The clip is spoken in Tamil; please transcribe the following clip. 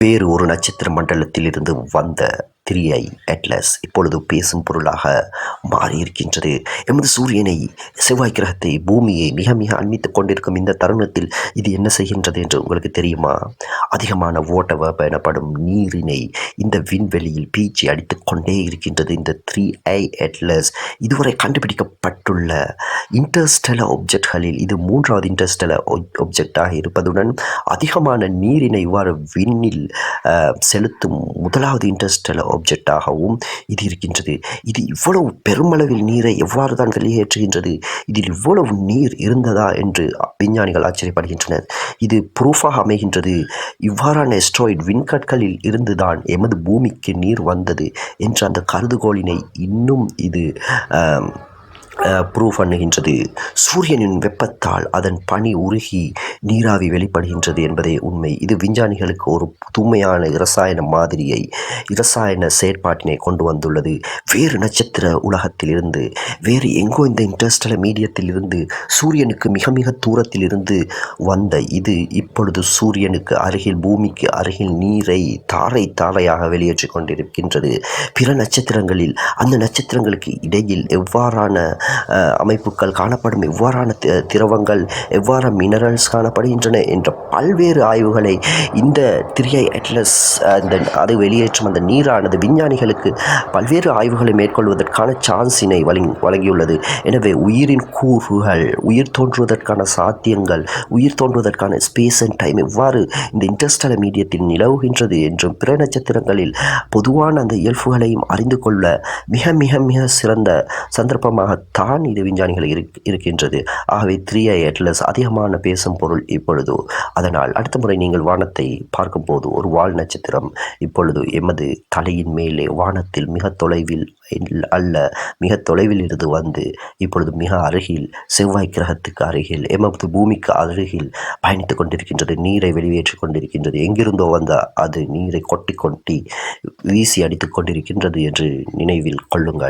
வேறு ஒரு நட்சத்திர மண்டலத்திலிருந்து வந்த திரியை அட்லஸ் இப்பொழுது பேசும் பொருளாக மாறியிருக்கின்றது. எமது சூரியனை செவ்வாய் கிரகத்தை பூமியை மிக மிக அண்மித்துக் கொண்டிருக்கும் இந்த தருணத்தில் இது என்ன செய்கின்றது என்று உங்களுக்கு தெரியுமா? அதிகமான ஓட்டவெப்ப எனப்படும் நீரினை இந்த விண்வெளியில் பீச்சி அடித்துக் கொண்டே இருக்கின்றது இந்த த்ரீ ஐ அட்லஸ். இதுவரை கண்டுபிடிக்கப்பட்டுள்ள இன்டர்ஸ்டெல ஒப்ஜெக்ட்களில் இது மூன்றாவது இன்டர்ஸ்டெல ஒப்ஜெக்டாக இருப்பதுடன் அதிகமான நீரினை இவ்வாறு விண்ணில் செலுத்தும் முதலாவது இன்டர்ஸ்டெல ஆப்ஜெக்டாகவும் இது இருக்கின்றது. இது இவ்வளவு பெருமளவில் நீரை எவ்வாறு தான் வெளியேற்றுகின்றது? இதில் இவ்வளவு நீர் இருந்ததா என்று விஞ்ஞானிகள் ஆச்சரியப்படுகின்றனர். இது ப்ரூஃபாக அமைகின்றது. இவ்வாறான எஸ்ட்ராய்ட் விண்கற்களில் இருந்துதான் எமது பூமிக்கு நீர் வந்தது என்ற அந்த கருதுகோளினை இன்னும் இது ப்ரூஃப் ப்ரூவ் பண்ணுகின்றது. சூரியனின் வெப்பத்தால் அதன் பனி உருகி நீராவி வெளிப்படுகின்றது என்பதே உண்மை. இது விஞ்ஞானிகளுக்கு ஒரு புதுமையான இரசாயன மாதிரியை இரசாயன செயற்பாட்டினை கொண்டு வந்துள்ளது. வேறு நட்சத்திர உலகத்திலிருந்து வேறு எங்கோ இந்த இன்டர்ஸ்டல மீடியத்தில் இருந்து சூரியனுக்கு மிக மிக தூரத்தில் இருந்து வந்த இது இப்பொழுது சூரியனுக்கு அருகில் பூமிக்கு அருகில் நீரை தாரை தாரையாக வெளியேற்றிக் கொண்டிருக்கின்றது. பிற நட்சத்திரங்களில் அந்த நட்சத்திரங்களுக்கு இடையில் எவ்வாறான அமைப்புகள் காணப்படும் எவ்வாறான திரவங்கள் எவ்வாறு மினரல்ஸ் காணப்படுகின்றன என்ற பல்வேறு ஆய்வுகளை இந்த திரியை அட்லஸ் அந்த அது வெளியேற்றும் அந்த நீரானது விஞ்ஞானிகளுக்கு பல்வேறு ஆய்வுகளை மேற்கொள்வதற்கான சான்ஸினை வழங்கி வழங்கியுள்ளது. எனவே உயிரின் கூறுகள் உயிர் தோன்றுவதற்கான சாத்தியங்கள் உயிர் தோன்றுவதற்கான ஸ்பேஸ் அண்ட் டைம் எவ்வாறு இந்த இன்டர்ஸ்டல மீடியத்தில் நிலவுகின்றது என்றும் பிற நட்சத்திரங்களில் பொதுவான அந்த இயல்புகளையும் அறிந்து கொள்ள மிக மிக மிக சிறந்த சந்தர்ப்பமாகத்தான் இது விஞ்ஞானிகள் இருக் இருக்கின்றது. ஆகவே த்ரீ ஐ அட்லஸ் அதிகமான பேசும் பொருள் இப்பொழுது. அதனால் அடுத்த முறை நீங்கள் வானத்தை பார்க்கும்போது ஒரு வால் நட்சத்திரம் இப்பொழுது எமது தலையின் மேலே வானத்தில் மிக தொலைவில் அல்ல மிக தொலைவில் இருந்து வந்து இப்பொழுது மிக அருகில் செவ்வாய் கிரகத்துக்கு அருகில் எமது பூமிக்கு அருகில் பயணித்துக் கொண்டிருக்கின்றது நீரை வெளியேற்றிக் கொண்டிருக்கின்றது. எங்கிருந்தோ வந்த அது நீரை கொட்டி கொட்டி வீசி அடித்துக் கொண்டிருக்கின்றது என்று நினைவில் கொள்ளுங்கள்.